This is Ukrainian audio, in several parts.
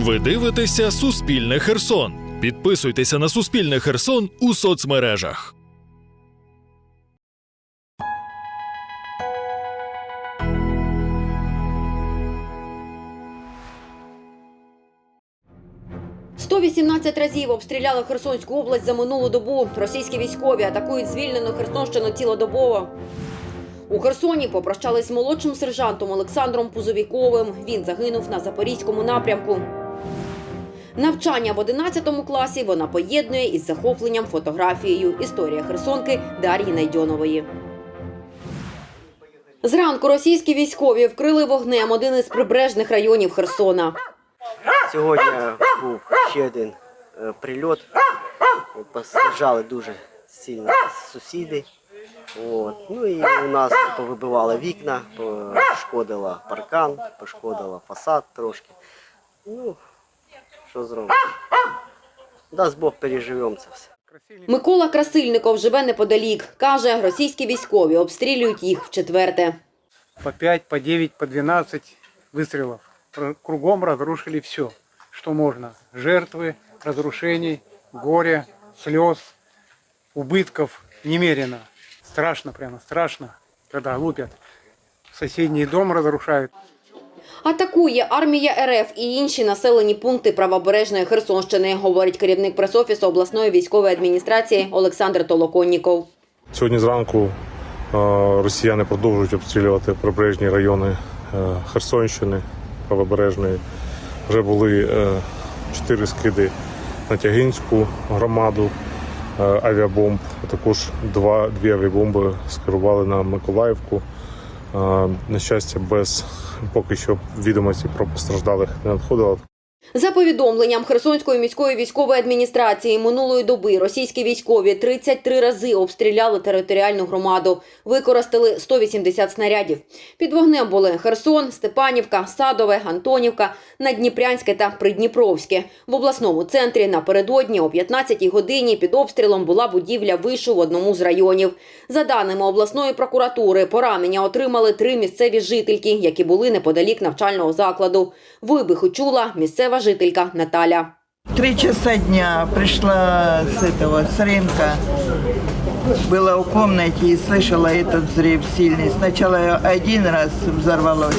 Ви дивитеся Суспільне Херсон. Підписуйтеся на Суспільне Херсон у соцмережах. – 118 разів обстріляли Херсонську область за минулу добу. Російські військові атакують звільнену Херсонщину цілодобово. У Херсоні попрощались з молодшим сержантом Олександром Пузовіковим. Він загинув на запорізькому напрямку. Навчання в 11 класі вона поєднує із захопленням фотографією. Історія Херсонки Дар'ї Найдьонової. Зранку російські військові вкрили вогнем один із прибережних районів Херсона. Сьогодні був ще один е, прильот. Постраждали дуже сильно сусіди. От. Ну і у нас повибивали вікна, пошкодила паркан, пошкодила фасад трошки. Ну, що зробимо? Дасть Бог переживемо це все. Микола Красильников живе неподалік. Каже, російські військові обстрілюють їх вчетверте. по 5, по 9, по 12 выстрелов. Про- Кругом разрушили все, что можно. Жертвы, разрушений, горя, слез, убытков немерено. Страшно прямо, страшно, когда лупят. Соседний дом разрушают. Атакує армія РФ і інші населені пункти правобережної Херсонщини, говорить керівник пресофісу обласної військової адміністрації Олександр Толоконніков. Сьогодні зранку е, росіяни продовжують обстрілювати прибережні райони е, Херсонщини, правобережної. Вже були е, чотири скиди на Тягинську громаду авіабомб. Також два, дві авіабомби скерували на Миколаївку. Е, На щастя, без поки що відомості про постраждалих не надходило. За повідомленням Херсонської міської військової адміністрації минулої доби російські військові 33 рази обстріляли територіальну громаду, використали 180 снарядів. Під вогнем були Херсон, Степанівка, Садове, Антонівка, Надніпрянське та Придніпровське. В обласному центрі напередодні о 15-й годині під обстрілом була будівля вишу в одному з районів. За даними обласної прокуратури, поранення отримали три місцеві жительки, які були неподалік навчального закладу. Вибухи чула місцева жителька Наталя. Три часа дня пришла с этого, с рынка. Была у комнате и слышала этот взрыв сильный. Сначала один раз взорвалось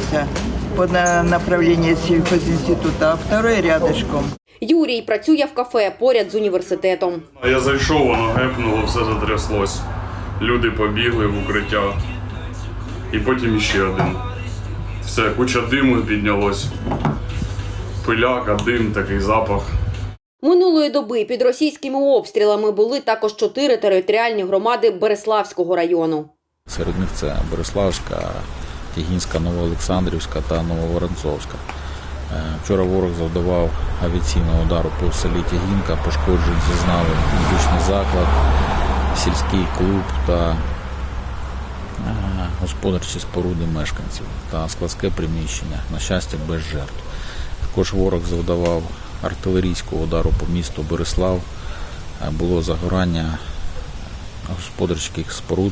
по на- направлению сельхозинститута, а второй рядышком. Юрій працює в кафе поряд з університетом. А Я зайшов, воно гепнуло, все затряслось. Люди побігли в укриття. І потім ще один. Все, куча диму піднялось. Пиляка, дим, такий запах. Минулої доби під російськими обстрілами були також чотири територіальні громади Береславського району. Серед них це Бориславська, Тягінська, Новоолександрівська та Нововоронцовська. Е, Вчора ворог завдавав авіаційного удару по селі Тягінка, пошкоджень зазнали музичний заклад, сільський клуб та е, господарчі споруди мешканців та складське приміщення, на щастя, без жертв. Також ворог завдавав артилерійського удару по місту Борислав. Е, Було загорання господарських споруд.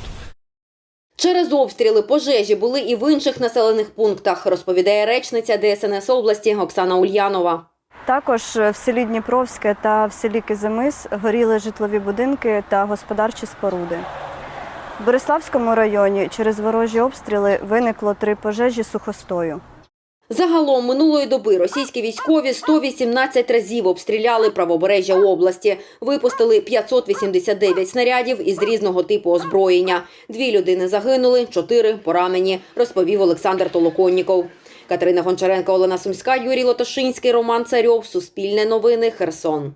Через обстріли пожежі були і в інших населених пунктах, розповідає речниця ДСНС області Оксана Ульянова. Також в селі Дніпровське та в селі Кизимис горіли житлові будинки та господарчі споруди. В Бориславському районі через ворожі обстріли виникло три пожежі сухостою. Загалом минулої доби російські військові 118 разів обстріляли правобережжя області, випустили 589 снарядів із різного типу озброєння. Дві людини загинули, чотири поранені, розповів Олександр Толоконніков. Катерина Гончаренко, Олена Сумська, Юрій Лотошинський, Роман Царьов. Суспільне новини. Херсон.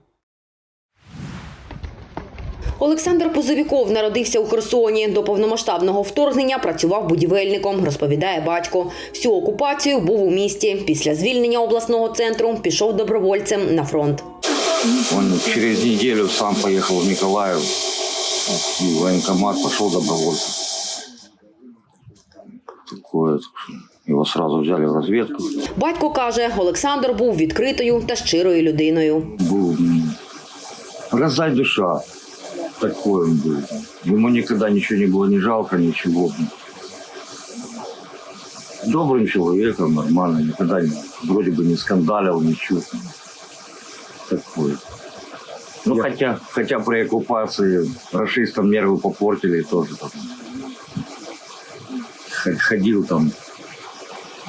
Олександр Позовіков народився у Херсоні. До повномасштабного вторгнення працював будівельником, розповідає батько. Всю окупацію був у місті. Після звільнення обласного центру пішов добровольцем на фронт. Он через неделю сам поехал в Николаев. И в военкомат пошел добровольцем. Такое. Его сразу взяли в разведку. Батько каже, Олександр був відкритою та щирою людиною. Был м, душа. Такой он был. Ему никогда ничего не было не жалко, ничего. Добрым человеком, нормально. Никогда не- вроде бы не скандалил, ничего. такое. Ну, хотя, хотя при оккупации расистам нервы попортили тоже там. Ходил там,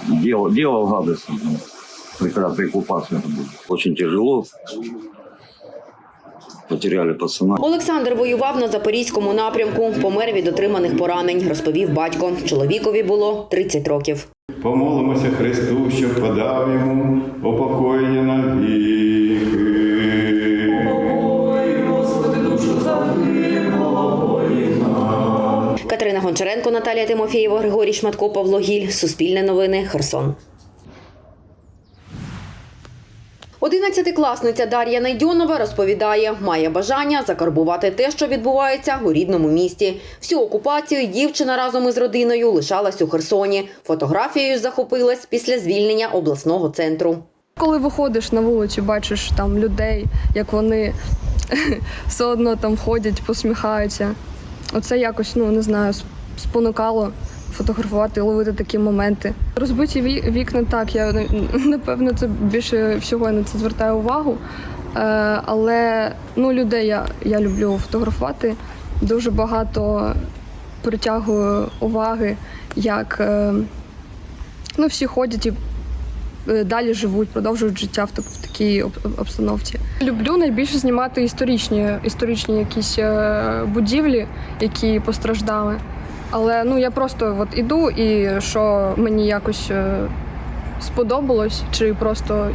делал, делал гадости. при- Когда при оккупации это было. Очень тяжело. Потеряли пацана. Олександр воював на запорізькому напрямку, помер від отриманих поранень, розповів батько. Чоловікові було 30 років. Помолимося Христу, щоб подав йому упокоєння навіки. Катерина Гончаренко, Наталія Тимофєєва, Григорій Шматко, Павло Гіль. Суспільне новини. Херсон. Одинадцятикласниця Дар'я Найдьонова розповідає, має бажання закарбувати те, що відбувається у рідному місті. Всю окупацію дівчина разом із родиною лишалась у Херсоні. Фотографією захопилась після звільнення обласного центру. Коли виходиш на вулицю, бачиш там людей, як вони все одно там ходять, посміхаються. Оце якось, ну не знаю, спонукало фотографувати, ловити такі моменти. Розбиті ві- вікна так, я напевно це більше всього на це звертаю увагу. Е, але ну, людей я, я люблю фотографувати. Дуже багато притягую уваги, як е, ну, всі ходять і е, далі живуть, продовжують життя в, так- в такій обстановці. Люблю найбільше знімати історичні, історичні якісь будівлі, які постраждали. Але ну я просто от іду і що мені якось е, сподобалось, чи просто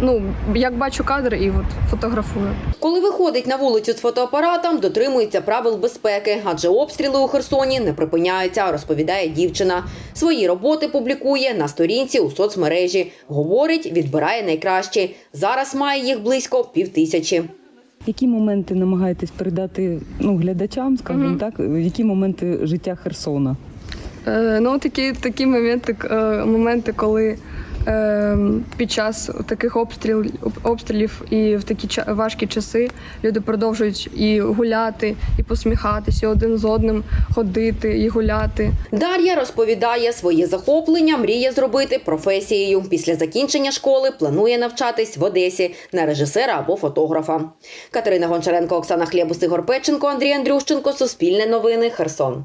ну, як бачу кадр і от фотографую. Коли виходить на вулицю з фотоапаратом, дотримується правил безпеки, адже обстріли у Херсоні не припиняються, розповідає дівчина. Свої роботи публікує на сторінці у соцмережі. Говорить, відбирає найкращі. Зараз має їх близько півтисячі. Які моменти намагаєтесь передати ну, глядачам, скажімо Мгм. так, які моменти життя Херсона? Е, ну, такі, такі моменти, е, моменти, коли під час таких обстріл, обстрілів і в такі важкі часи люди продовжують і гуляти, і посміхатися, один з одним ходити і гуляти. Дар'я розповідає, своє захоплення мріє зробити професією. Після закінчення школи планує навчатись в Одесі на режисера або фотографа. Катерина Гончаренко, Оксана Хлєбус, Ігор Печенко, Андрій Андрющенко. Суспільне новини. Херсон.